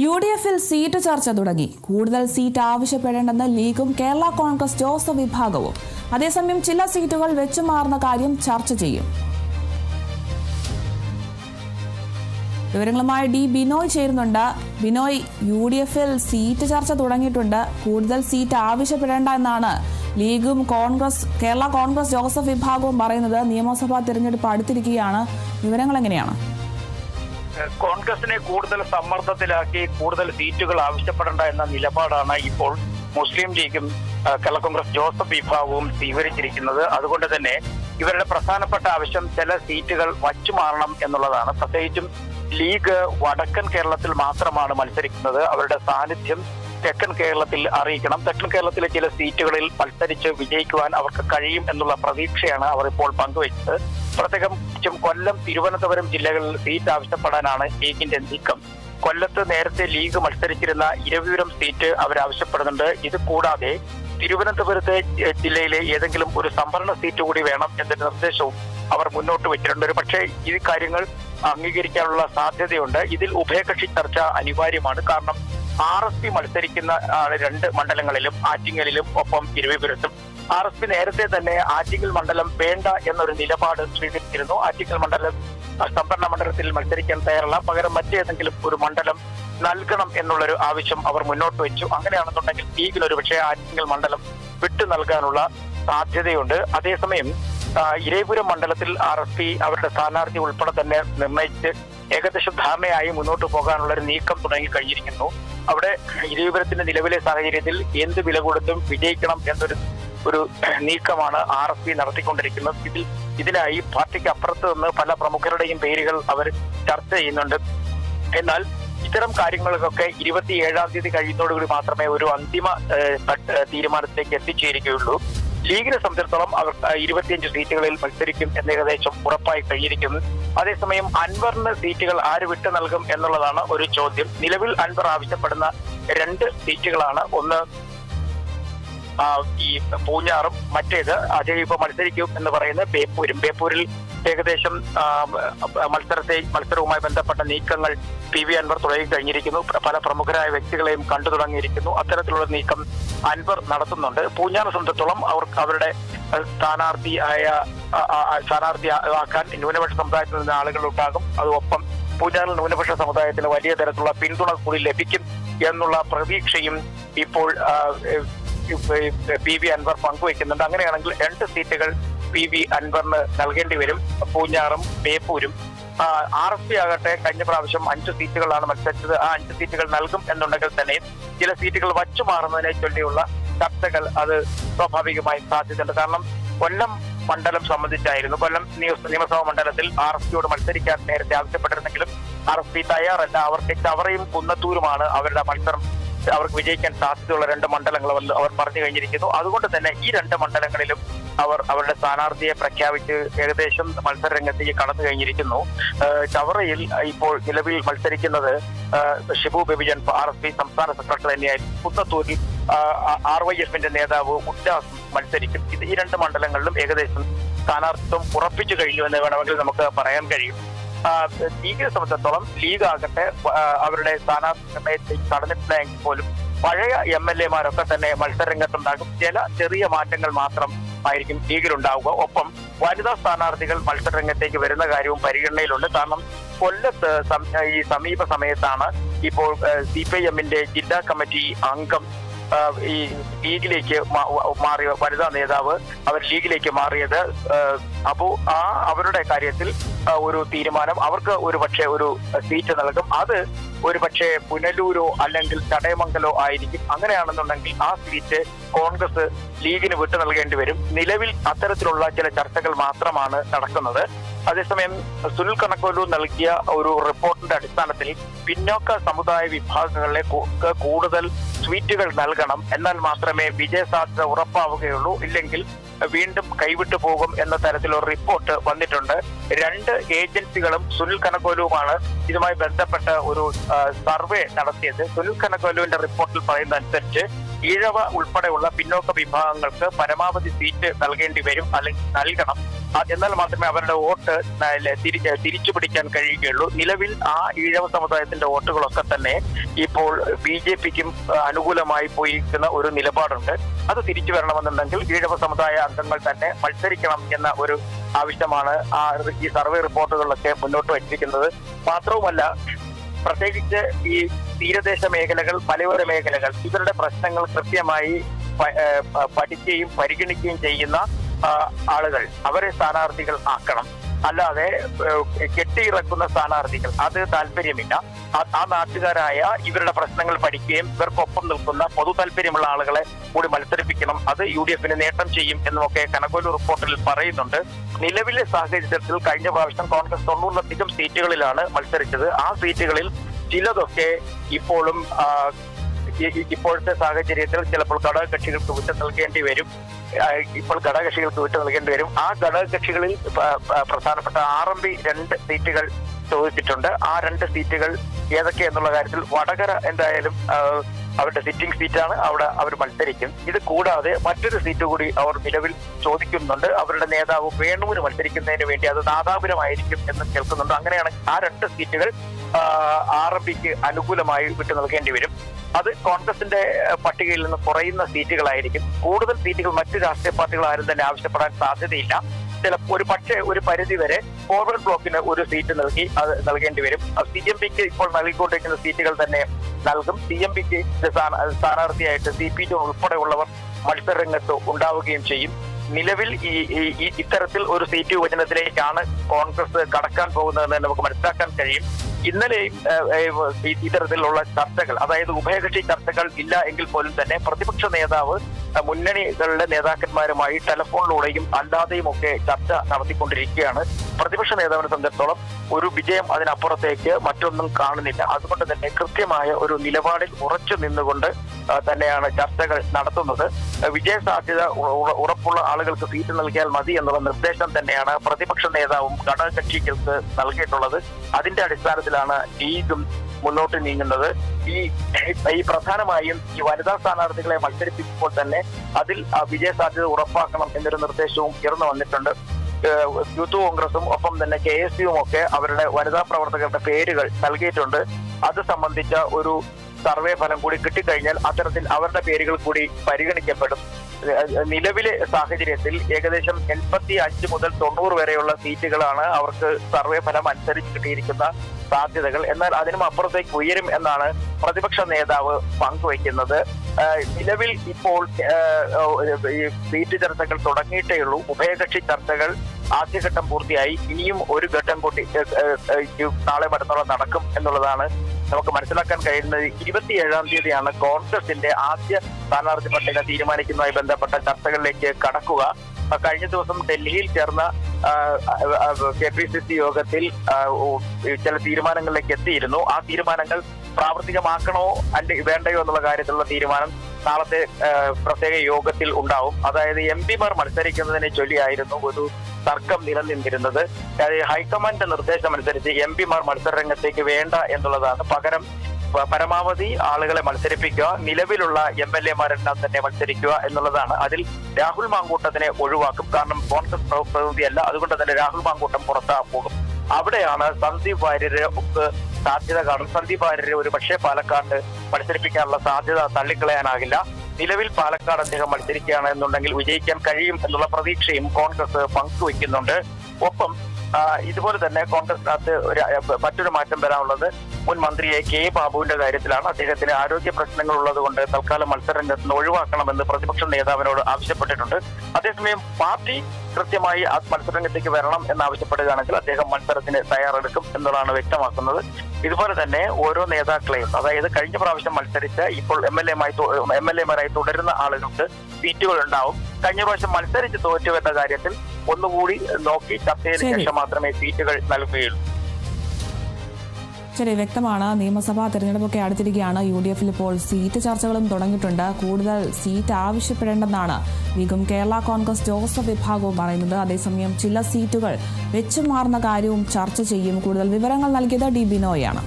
U D എഫിൽ seat ചർച്ച തുടങ്ങി. കൂടുതൽ സീറ്റ് ആവശ്യപ്പെടേണ്ടെന്ന് ലീഗും കേരള കോൺഗ്രസ് ജോസഫ് വിഭാഗവും. അതേസമയം ചില സീറ്റുകൾ വെച്ചുമാറുന്ന കാര്യം ചർച്ച ചെയ്യും. വിവരങ്ങളുമായി ഡി ബിനോയ് ചേരുന്നുണ്ട്. ബിനോയ് യു ഡി എഫിൽ സീറ്റ് ചർച്ച തുടങ്ങിയിട്ടുണ്ട്. കൂടുതൽ സീറ്റ് ആവശ്യപ്പെടേണ്ട എന്നാണ് ലീഗും കോൺഗ്രസ് കേരള കോൺഗ്രസ് ജോസഫ് വിഭാഗവും പറയുന്നത്. നിയമസഭാ തിരഞ്ഞെടുപ്പ് അടുത്തിരിക്കുകയാണ്. വിവരങ്ങൾ എങ്ങനെയാണ്? കോൺഗ്രസിനെ കൂടുതൽ സമ്മർദ്ദത്തിലാക്കി കൂടുതൽ സീറ്റുകൾ ആവശ്യപ്പെടേണ്ട എന്ന നിലപാടാണ് ഇപ്പോൾ മുസ്ലിം ലീഗും കേരള കോൺഗ്രസ് ജോസഫ് വിഭാഗവും സ്വീകരിച്ചിരിക്കുന്നത്. അതുകൊണ്ട് തന്നെ ഇവരുടെ പ്രധാനപ്പെട്ട ആവശ്യം ചില സീറ്റുകൾ വച്ചുമാറണം എന്നുള്ളതാണ്. പ്രത്യേകിച്ചും ലീഗ് വടക്കൻ കേരളത്തിൽ മാത്രമാണ് മത്സരിക്കുന്നത്. അവരുടെ സാന്നിധ്യം തെക്കൻ കേരളത്തിൽ അറിയിക്കണം. തെക്കൻ കേരളത്തിലെ ചില സീറ്റുകളിൽ മത്സരിച്ച് വിജയിക്കുവാൻ അവർക്ക് കഴിയും എന്നുള്ള പ്രതീക്ഷയാണ് അവർ ഇപ്പോൾ പങ്കുവച്ചത്. പ്രത്യേകിച്ചും കൊല്ലം തിരുവനന്തപുരം ജില്ലകളിൽ സീറ്റ് ആവശ്യപ്പെടാനാണ് ലീഗിന്റെ നീക്കം. കൊല്ലത്ത് നേരത്തെ ലീഗ് മത്സരിച്ചിരുന്ന ഇരവിപുരം സീറ്റ് അവർ ആവശ്യപ്പെടുന്നുണ്ട്. ഇത് കൂടാതെ തിരുവനന്തപുരത്തെ ജില്ലയിലെ ഏതെങ്കിലും ഒരു സംവരണ സീറ്റ് കൂടി വേണം എന്നൊരു നിർദ്ദേശവും അവർ മുന്നോട്ട് വെച്ചിട്ടുണ്ട്. പക്ഷേ ഈ കാര്യങ്ങൾ അംഗീകരിക്കാനുള്ള സാധ്യതയുണ്ട്. ഇതിൽ ഉഭയകക്ഷി ചർച്ച അനിവാര്യമാണ്. കാരണം ആർ എസ് പി മത്സരിക്കുന്ന രണ്ട് മണ്ഡലങ്ങളിലും ആറ്റിങ്ങലിലും ഒപ്പം ഇരുവിപുരത്തും ആർ എസ് പി നേരത്തെ തന്നെ ആറ്റിങ്ങൽ മണ്ഡലം വേണ്ട എന്നൊരു നിലപാട് സ്വീകരിച്ചിരുന്നു. ആറ്റിങ്ങൽ മണ്ഡലം സംഭരണ മണ്ഡലത്തിൽ മത്സരിക്കാൻ തയ്യാറല്ല. പകരം മറ്റേതെങ്കിലും ഒരു മണ്ഡലം നൽകണം എന്നുള്ളൊരു ആവശ്യം അവർ മുന്നോട്ട് വെച്ചു. അങ്ങനെയാണെന്നുണ്ടെങ്കിൽ ലീഗിൽ ഒരു പക്ഷേ ആറ്റിങ്ങൽ മണ്ഡലം വിട്ടു നൽകാനുള്ള സാധ്യതയുണ്ട്. അതേസമയം ഇരേപുരം മണ്ഡലത്തിൽ ആർ എസ് പി അവരുടെ സ്ഥാനാർത്ഥി ഉൾപ്പെടെ തന്നെ നിർണയിച്ച് ഏകദേശം ധാരണയായി മുന്നോട്ട് പോകാനുള്ള ഒരു നീക്കം തുടങ്ങി കഴിഞ്ഞിരിക്കുന്നു. അവിടെ ഇരേപുരത്തിന്റെ നിലവിലെ സാഹചര്യത്തിൽ എന്ത് വില കൊടുത്തും വിജയിക്കണം എന്നൊരു ഒരു നീക്കമാണ് ആർ എസ് പി നടത്തിക്കൊണ്ടിരിക്കുന്നത്. ഇതിൽ ഇതിനായി പാർട്ടിക്ക് അപ്പുറത്ത് നിന്ന് പല പ്രമുഖരുടെയും പേരുകൾ അവർ ചർച്ച ചെയ്യുന്നുണ്ട്. എന്നാൽ ഇത്തരം കാര്യങ്ങൾക്കൊക്കെ ഇരുപത്തിയേഴാം തീയതി കഴിയുന്നതോടുകൂടി മാത്രമേ ഒരു അന്തിമ തീരുമാനത്തിലേക്ക് എത്തിച്ചേരുകയുള്ളൂ. ലീഗിനെ സംബന്ധിച്ചിടത്തോളം അവർ ഇരുപത്തിയഞ്ച് സീറ്റുകളിൽ മത്സരിക്കും എന്ന ഏകദേശം ഉറപ്പായി കഴിഞ്ഞിരിക്കുന്നു. അതേസമയം അൻവറിന് സീറ്റുകൾ ആര് വിട്ടു നൽകും എന്നുള്ളതാണ് ഒരു ചോദ്യം. നിലവിൽ അൻവർ ആവശ്യപ്പെടുന്ന രണ്ട് സീറ്റുകളാണ്. ഒന്ന് ഈ പൂഞ്ഞാറും മറ്റേത് അജയ് ഇപ്പൊ മത്സരിക്കും എന്ന് പറയുന്ന ബേപ്പൂരും. ബേപ്പൂരിൽ ഏകദേശം മത്സരത്തെ മത്സരവുമായി ബന്ധപ്പെട്ട നീക്കങ്ങൾ പി വി അൻവർ തുടങ്ങി കഴിഞ്ഞിരിക്കുന്നു. പല പ്രമുഖരായ വ്യക്തികളെയും കണ്ടു തുടങ്ങിയിരിക്കുന്നു. അത്തരത്തിലുള്ള നീക്കം അൻവർ നടത്തുന്നുണ്ട്. പൂഞ്ഞാറ് സംബന്ധിച്ചോളം അവർക്ക് അവരുടെ സ്ഥാനാർത്ഥി ആയ സ്ഥാനാർത്ഥി ആക്കാൻ ന്യൂനപക്ഷ സമുദായത്തിൽ നിന്ന് ആളുകൾ ഉണ്ടാകും. അതൊപ്പം പൂഞ്ഞാറിൽ ന്യൂനപക്ഷ സമുദായത്തിന് വലിയ തരത്തിലുള്ള പിന്തുണ കൂടി ലഭിക്കും എന്നുള്ള പ്രതീക്ഷയും ഇപ്പോൾ പി വി അൻവർ പങ്കുവയ്ക്കുന്നുണ്ട്. അങ്ങനെയാണെങ്കിൽ രണ്ട് സീറ്റുകൾ പി വി അൻവറിന് നൽകേണ്ടി വരും. പൂഞ്ഞാറും ബേപ്പൂരും. ആർ എസ് പി ആകട്ടെ കഴിഞ്ഞ പ്രാവശ്യം അഞ്ച് സീറ്റുകളാണ് മത്സരിച്ചത്. ആ അഞ്ച് സീറ്റുകൾ നൽകും എന്നുണ്ടെങ്കിൽ തന്നെ ചില സീറ്റുകൾ വച്ചു മാറുന്നതിനെ ചൊല്ലിയുള്ള ചർച്ചകൾ അത് സ്വാഭാവികമായി സാധ്യതയുണ്ട്. കാരണം കൊല്ലം മണ്ഡലം സംബന്ധിച്ചായിരുന്നു കൊല്ലം നിയമ- നിയമസഭാ മണ്ഡലത്തിൽ ആർ എസ് പിയോട് മത്സരിക്കാൻ നേരത്തെ ആവശ്യപ്പെട്ടിരുന്നെങ്കിലും ആർ എസ് പി തയ്യാറല്ല. അവർക്ക് ചവറയും കുന്നത്തൂരുമാണ് അവരുടെ മത്സരം. അവർക്ക് വിജയിക്കാൻ സാധ്യതയുള്ള രണ്ട് മണ്ഡലങ്ങൾ അവർ പറഞ്ഞു കഴിഞ്ഞിരിക്കുന്നു. അതുകൊണ്ട് തന്നെ ഈ രണ്ട് മണ്ഡലങ്ങളിലും അവർ അവരുടെ സ്ഥാനാർത്ഥിയെ പ്രഖ്യാപിച്ച് ഏകദേശം മത്സര രംഗത്തേക്ക് കടന്നു കഴിഞ്ഞിരിക്കുന്നു. ചവറയിൽ ഇപ്പോൾ നിലവിൽ മത്സരിക്കുന്നത് Shibu Baby John R S P സംസ്ഥാന സെക്രട്ടറി തന്നെയായിരുന്നു. കുന്നത്തൂരിൽ ആർ വൈ എഫിന്റെ നേതാവ് ഉല്ലാസ് മത്സരിക്കും. ഇത് ഈ രണ്ട് മണ്ഡലങ്ങളിലും ഏകദേശം സ്ഥാനാർത്ഥിത്വം ഉറപ്പിച്ചു കഴിഞ്ഞു എന്ന് വേണമെങ്കിൽ നമുക്ക് പറയാൻ കഴിയും. ലീഗിനെ സംബന്ധിച്ചിടത്തോളം ലീഗ് ആകട്ടെ അവരുടെ സ്ഥാനാർത്ഥി നിർണയത്തിലേക്ക് കടന്നിട്ടില്ലെങ്കിൽ പോലും പഴയ എം എൽ എമാരൊക്കെ തന്നെ മത്സരരംഗത്തുണ്ടാകും. ചില ചെറിയ മാറ്റങ്ങൾ മാത്രം ആയിരിക്കും ലീഗിലുണ്ടാവുക. ഒപ്പം വനിതാ സ്ഥാനാർത്ഥികൾ മത്സരരംഗത്തേക്ക് വരുന്ന കാര്യവും പരിഗണനയിലുണ്ട്. കാരണം കൊല്ലത്ത് ഈ സമീപ സമയത്താണ് ഇപ്പോൾ സി പി ഐ എമ്മിന്റെ ജില്ലാ കമ്മിറ്റി അംഗം ഈ ലീഗിലേക്ക് മാറിയ വനിതാ നേതാവ് അവർ ലീഗിലേക്ക് മാറിയത് അപ്പോൾ അപ്പോ ആ അവരുടെ കാര്യത്തിൽ ഒരു തീരുമാനം അവർക്ക് ഒരു പക്ഷേ ഒരു സീറ്റ് നൽകും. അത് ഒരു പക്ഷേ പുനലൂരോ അല്ലെങ്കിൽ ചടയമംഗലോ ആയിരിക്കും. അങ്ങനെയാണെന്നുണ്ടെങ്കിൽ ആ സീറ്റ് കോൺഗ്രസ് ലീഗിന് വിട്ടു നൽകേണ്ടി വരും. നിലവിൽ അത്തരത്തിലുള്ള ചില ചർച്ചകൾ മാത്രമാണ് നടക്കുന്നത്. അതേസമയം സുനിൽ കണക്കോലു നൽകിയ ഒരു റിപ്പോർട്ടിന്റെ അടിസ്ഥാനത്തിൽ പിന്നോക്ക സമുദായ വിഭാഗങ്ങളിലെ കൂടുതൽ സ്വീറ്റുകൾ നൽകണം. എന്നാൽ മാത്രമേ വിജയ സാധ്യത ഉറപ്പാവുകയുള്ളൂ. ഇല്ലെങ്കിൽ വീണ്ടും കൈവിട്ടു പോകും എന്ന തരത്തിലൊരു റിപ്പോർട്ട് വന്നിട്ടുണ്ട്. രണ്ട് ഏജൻസികളും സുനിൽ കനകോലുവുമാണ് ഇതുമായി ബന്ധപ്പെട്ട ഒരു സർവേ നടത്തിയത്. സുനിൽ കനകോലുവിന്റെ റിപ്പോർട്ടിൽ പറയുന്ന അനുസരിച്ച് ഈഴവ ഉൾപ്പെടെയുള്ള പിന്നോക്ക വിഭാഗങ്ങൾക്ക് പരമാവധി സീറ്റ് നൽകേണ്ടി വരും. അല്ലെങ്കിൽ നൽകണം. എന്നാൽ മാത്രമേ അവരുടെ വോട്ട് തിരിച്ചു പിടിക്കാൻ കഴിയുകയുള്ളൂ. നിലവിൽ ആ ഈഴവ സമുദായത്തിന്റെ വോട്ടുകളൊക്കെ തന്നെ ഇപ്പോൾ ബി ജെ പിക്കും അനുകൂലമായി പോയിരിക്കുന്ന ഒരു നിലപാടുണ്ട്. അത് തിരിച്ചു വരണമെന്നുണ്ടെങ്കിൽ ഈഴവ സമുദായ അംഗങ്ങൾ തന്നെ മത്സരിക്കണം എന്ന ഒരു ആവശ്യമാണ് ആ ഈ സർവേ റിപ്പോർട്ടുകളിലൊക്കെ മുന്നോട്ട് വച്ചിരിക്കുന്നത്. മാത്രവുമല്ല പ്രത്യേകിച്ച് ഈ തീരദേശ മേഖലകൾ മലയോര മേഖലകൾ ഇവരുടെ പ്രശ്നങ്ങൾ കൃത്യമായി പഠിക്കുകയും പരിഗണിക്കുകയും ചെയ്യുന്ന ആളുകൾ. അവരെ സ്ഥാനാർത്ഥികൾ ആക്കണം. അല്ലാതെ കെട്ടിയിറക്കുന്ന സ്ഥാനാർത്ഥികൾ. അത് താല്പര്യമില്ല. ആ- നാട്ടുകാരായ ഇവരുടെ പ്രശ്നങ്ങൾ പഠിക്കുകയും ഇവർക്കൊപ്പം നിൽക്കുന്ന പൊതു താല്പര്യമുള്ള ആളുകളെ കൂടി മത്സരിപ്പിക്കണം. അത് യു ഡി എഫിന് നേട്ടം ചെയ്യും എന്നുമൊക്കെ കനകോലു റിപ്പോർട്ടിൽ പറയുന്നുണ്ട്. നിലവിലെ സാഹചര്യത്തിൽ കഴിഞ്ഞ പ്രാവശ്യം കോൺഗ്രസ് തൊണ്ണൂറിലധികം സീറ്റുകളിലാണ് മത്സരിച്ചത്. ആ സീറ്റുകളിൽ ചിലതൊക്കെ ഇപ്പോഴും ഇപ്പോഴത്തെ സാഹചര്യത്തിൽ ചിലപ്പോൾ ഘടകകക്ഷികൾക്ക് വിട്ടു നൽകേണ്ടി വരും. ഇപ്പോൾ ഘടകകക്ഷികൾക്ക് വിട്ടു നൽകേണ്ടി വരും. ആ ഘടകകക്ഷികളിൽ പ്രധാനപ്പെട്ട ആർ എം പി രണ്ട് സീറ്റുകൾ ചോദിച്ചിട്ടുണ്ട്. ആ രണ്ട് സീറ്റുകൾ ഏതൊക്കെ എന്നുള്ള കാര്യത്തിൽ വടകര എന്തായാലും അവരുടെ സിറ്റിംഗ് സീറ്റാണ് അവിടെ അവർ മത്സരിക്കും. ഇത് കൂടാതെ മറ്റൊരു സീറ്റ് കൂടി അവർ നിലവിൽ ചോദിക്കുന്നുണ്ട്. അവരുടെ നേതാവ് വേണുവിന് മത്സരിക്കുന്നതിന് വേണ്ടി അത് നാദാപുരമായിരിക്കും എന്ന് കേൾക്കുന്നുണ്ട്. അങ്ങനെയാണ് ആ രണ്ട് സീറ്റുകൾ ആർ എം പിക്ക് അനുകൂലമായി വിട്ടു നൽകേണ്ടി വരും. അത് കോൺഗ്രസിന്റെ പട്ടികയിൽ നിന്ന് കുറയുന്ന സീറ്റുകളായിരിക്കും കൂടുതൽ സീറ്റുകൾ മറ്റു രാഷ്ട്രീയ പാർട്ടികൾ ആരും തന്നെ ആവശ്യപ്പെടാൻ സാധ്യതയില്ല. ചില ഒരു പക്ഷേ ഒരു പരിധി വരെ ഫോർവേഡ് ബ്ലോക്കിന് ഒരു സീറ്റ് നൽകി അത് നൽകേണ്ടി വരും. സി എം പിക്ക് ഇപ്പോൾ നൽകിക്കൊണ്ടിരിക്കുന്ന സീറ്റുകൾ തന്നെ നൽകും. സി എം പിക്ക് സ്ഥാനാർത്ഥിയായിട്ട് സി പി ജോൺ ഉൾപ്പെടെയുള്ളവർ മത്സരരംഗത്ത് ഉണ്ടാവുകയും ചെയ്യും. നിലവിൽ ഈ ഇത്തരത്തിൽ ഒരു സീറ്റ് വിഭജനത്തിലേക്കാണ് കോൺഗ്രസ് കടക്കാൻ പോകുന്നതെന്ന് നമുക്ക് മനസ്സിലാക്കാൻ കഴിയും. ഇന്നലെയും ഇത്തരത്തിലുള്ള ചർച്ചകൾ അതായത് ഉഭയകക്ഷി ചർച്ചകൾ ഇല്ല എങ്കിൽ പോലും തന്നെ പ്രതിപക്ഷ നേതാവ് മുന്നണികളുടെ നേതാക്കന്മാരുമായി ടെലഫോണിലൂടെയും അല്ലാതെയും ഒക്കെ ചർച്ച നടത്തിക്കൊണ്ടിരിക്കുകയാണ്. പ്രതിപക്ഷ നേതാവിനെ സംബന്ധിച്ചിടത്തോളം ഒരു വിജയം അതിനപ്പുറത്തേക്ക് മറ്റൊന്നും കാണുന്നില്ല. അതുകൊണ്ട് തന്നെ കൃത്യമായ ഒരു നിലപാടിൽ ഉറച്ചു നിന്നുകൊണ്ട് തന്നെയാണ് ചർച്ചകൾ നടത്തുന്നത്. വിജയ സാധ്യത ഉറപ്പുള്ള ആളുകൾക്ക് സീറ്റ് നൽകിയാൽ മതി എന്നുള്ള നിർദ്ദേശം തന്നെയാണ് പ്രതിപക്ഷ നേതാവും ഘടകകക്ഷികൾക്ക് നൽകിയിട്ടുള്ളത്. അതിന്റെ അടിസ്ഥാനത്തിലാണ് ലീഗും മുന്നോട്ട് നീങ്ങുന്നത്. ഈ ഈ പ്രധാനമായും ഈ വനിതാ സ്ഥാനാർത്ഥികളെ മത്സരിപ്പിക്കുമ്പോൾ തന്നെ അതിൽ വിജയ സാധ്യത ഉറപ്പാക്കണം എന്നൊരു നിർദ്ദേശവും ഉയർന്നു വന്നിട്ടുണ്ട്. യൂത്ത് കോൺഗ്രസും ഒപ്പം തന്നെ കെ എസ് യുവും ഒക്കെ അവരുടെ വനിതാ പ്രവർത്തകരുടെ പേരുകൾ നൽകിയിട്ടുണ്ട്. അത് സംബന്ധിച്ച ഒരു സർവേ ഫലം കൂടി കിട്ടിക്കഴിഞ്ഞാൽ അത്തരത്തിൽ അവരുടെ പേരുകൾ കൂടി പരിഗണിക്കപ്പെടും. നിലവിലെ സാഹചര്യത്തിൽ ഏകദേശം എൺപത്തി അഞ്ച് മുതൽ തൊണ്ണൂറ് വരെയുള്ള സീറ്റുകളാണ് അവർക്ക് സർവേ ഫലം അനുസരിച്ച് കിട്ടിയിരിക്കുന്ന സാധ്യതകൾ. എന്നാൽ അതിനും അപ്പുറത്തേക്ക് ഉയരും എന്നാണ് പ്രതിപക്ഷ നേതാവ് പങ്കുവയ്ക്കുന്നത്. നിലവിൽ ഇപ്പോൾ സീറ്റ് ചർച്ചകൾ തുടങ്ങിയിട്ടേ ഉള്ളൂ. ഉഭയകക്ഷി ചർച്ചകൾ ആദ്യഘട്ടം പൂർത്തിയായി. ഇനിയും ഒരു ഘട്ടം കൂട്ടി നാളെ മറ്റന്നാളെ നടക്കും എന്നുള്ളതാണ് നമുക്ക് മനസ്സിലാക്കാൻ കഴിയുന്നത് ഇരുപത്തിയേഴാം തീയതിയാണ് കോൺഗ്രസിന്റെ ആദ്യ സ്ഥാനാർത്ഥി പട്ടിക തീരുമാനിക്കുന്നതുമായി ബന്ധപ്പെട്ട ചർച്ചകളിലേക്ക് കടക്കുക. കഴിഞ്ഞ ദിവസം ഡൽഹിയിൽ ചേർന്ന കെ പി സി സി യോഗത്തിൽ ചില തീരുമാനങ്ങളിലേക്ക് എത്തിയിരുന്നു. ആ തീരുമാനങ്ങൾ പ്രാവർത്തികമാക്കണോ അല്ലെ വേണ്ടയോ എന്നുള്ള കാര്യത്തിലുള്ള തീരുമാനം നാളത്തെ പ്രത്യേക യോഗത്തിൽ ഉണ്ടാവും. അതായത് എം പിമാർ മത്സരിക്കുന്നതിനെ ചൊല്ലിയായിരുന്നു ഒരു തർക്കം നിലനിന്നിരുന്നത്. അതായത് ഹൈക്കമാൻഡിന്റെ നിർദ്ദേശം അനുസരിച്ച് എം പിമാർ മത്സരരംഗത്തേക്ക് വേണ്ട എന്നുള്ളതാണ് പകരം. പരമാവധി ആളുകളെ മത്സരിപ്പിക്കുക നിലവിലുള്ള എം എൽ എമാരെല്ലാം തന്നെ മത്സരിക്കുക എന്നുള്ളതാണ്. അതിൽ രാഹുൽ മാങ്കൂട്ടത്തിനെ ഒഴിവാക്കും. കാരണം കോൺഗ്രസ് പ്ര- പ്രതിനിധിയല്ല. അതുകൊണ്ട് തന്നെ രാഹുൽ മാങ്കൂട്ടം പുറത്താ പോകും. അവിടെയാണ് സന്ദീപ് വാര്യര് സാധ്യത കാണും. സന്ദീപ് വാര്യരെ ഒരു പക്ഷേ പാലക്കാട് മത്സരിപ്പിക്കാനുള്ള സാധ്യത തള്ളിക്കളയാനാകില്ല. നിലവിൽ പാലക്കാട് അദ്ദേഹം മത്സരിക്കുകയാണ് എന്നുണ്ടെങ്കിൽ വിജയിക്കാൻ കഴിയും എന്നുള്ള പ്രതീക്ഷയും കോൺഗ്രസ് പങ്കുവയ്ക്കുന്നുണ്ട്. ഒപ്പം ഇതുപോലെ തന്നെ കോൺഗ്രസിനകത്ത് മറ്റൊരു മാറ്റം വരാനുള്ളത് മുൻ മന്ത്രിയെ കെ ബാബുവിന്റെ കാര്യത്തിലാണ്. അദ്ദേഹത്തിന് ആരോഗ്യ പ്രശ്നങ്ങൾ ഉള്ളത് കൊണ്ട് തൽക്കാലം മത്സരരംഗത്ത് നിന്ന് ഒഴിവാക്കണമെന്ന് പ്രതിപക്ഷ നേതാവിനോട് ആവശ്യപ്പെട്ടിട്ടുണ്ട്. അതേസമയം പാർട്ടി കൃത്യമായി ആ മത്സരരംഗത്തേക്ക് വരണം എന്നാവശ്യപ്പെടുകയാണെങ്കിൽ അദ്ദേഹം മത്സരത്തിന് തയ്യാറെടുക്കും എന്നുള്ളതാണ് വ്യക്തമാക്കുന്നത്. ഇതുപോലെ തന്നെ ഓരോ നേതാക്കളെയും അതായത് കഴിഞ്ഞ പ്രാവശ്യം മത്സരിച്ച ഇപ്പോൾ എം എൽ എമായി എം എൽ എമാരായി തുടരുന്ന ആളുകൾക്ക് സീറ്റുകൾ ഉണ്ടാവും കഴിഞ്ഞ പ്രാവശ്യം മത്സരിച്ച് തോറ്റുവരുന്ന കാര്യത്തിൽ ഒന്നുകൂടി നോക്കി ചർച്ച ചെയ്ത ശേഷം മാത്രമേ സീറ്റുകൾ നൽകുകയുള്ളൂ. ശരി വ്യക്തമാണ്. നിയമസഭാ തെരഞ്ഞെടുപ്പൊക്കെ അടുത്തിരിക്കുകയാണ്. യു ഡി എഫിൽ ഇപ്പോൾ സീറ്റ് ചർച്ചകളും തുടങ്ങിയിട്ടുണ്ട്. കൂടുതൽ സീറ്റ് ആവശ്യപ്പെടേണ്ടെന്നാണ് ലീഗും കേരള കോൺഗ്രസ് ജോസഫ് വിഭാഗവും പറയുന്നത്. അതേസമയം ചില സീറ്റുകൾ വെച്ചുമാറുന്ന കാര്യവും ചർച്ച ചെയ്യും. കൂടുതൽ വിവരങ്ങൾ നൽകിയത് ഡി ബിനോയാണ്